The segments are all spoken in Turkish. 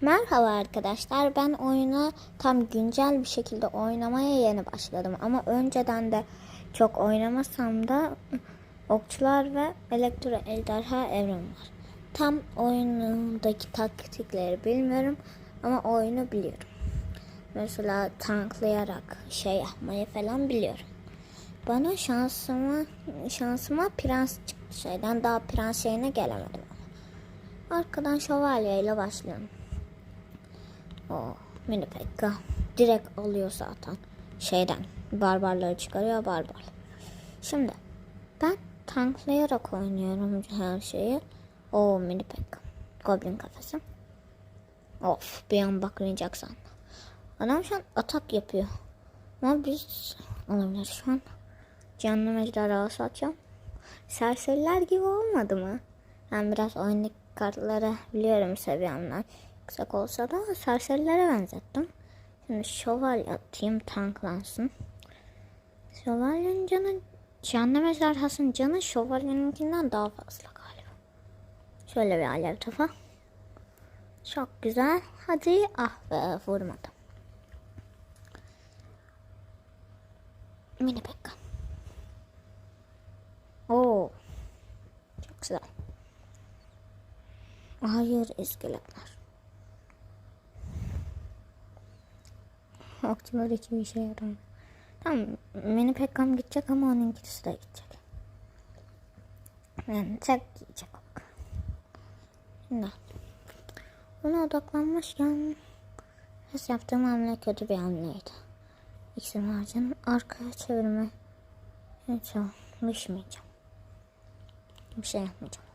Merhaba arkadaşlar. Ben oyunu tam güncel bir şekilde oynamaya yeni başladım. Ama önceden de çok oynamasam da okçular ve elektro ejderha evrim var. Tam oyunundaki taktikleri bilmiyorum ama oyunu biliyorum. Mesela tanklayarak şey yapmayı falan biliyorum. Bana şansıma şansıma prens çıktı şeyden daha prens şeyine gelemedim. Arkadan şövalye ile başlayalım. O mini pekka direkt alıyor zaten şeyden barbarları çıkarıyor barbar. Şimdi ben tanklayarak oynuyorum her şeyi. O mini pekka. Goblin kafesi. Of bir an bakmayacak. Adam şu an atak yapıyor. Ama biz olabilir şu an. Canlı mecderası atacağım. Serseriler gibi olmadı mı? Ben biraz oyundaki kartları biliyorum seviyemden. Yüksek olsa da serserilere benzettim. Şimdi şövalye atayım tanklansın. Şövalyenin canı canlı mecderhasının canı şövalyeninkinden daha fazla galiba. Şöyle bir alev topa. Çok güzel. Hadi ah be vurmadım. Mini pekka. Oo. Çok güzel. Hayır iskeletler. Okçular hiçbir işe yaramıyor. Tamam mini pekkam gidecek ama onunkisi de gidecek. Yani tek gidecek. Şimdi ona odaklanmışken Ses yaptığım hamle kötü bir hamleydi. İksir harcanın arkaya çevirme hiç çalışmayacağım. Bir şey yapmayacağım.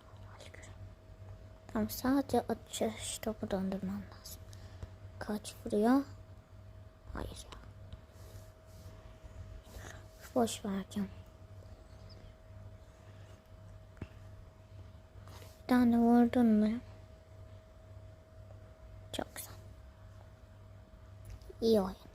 Tamam sadece atış topu döndürmem lazım. Kaç vuruyor? Hayır. Boş vereceğim. Bir tane vurdun mu? Çok güzel. İyi oyun.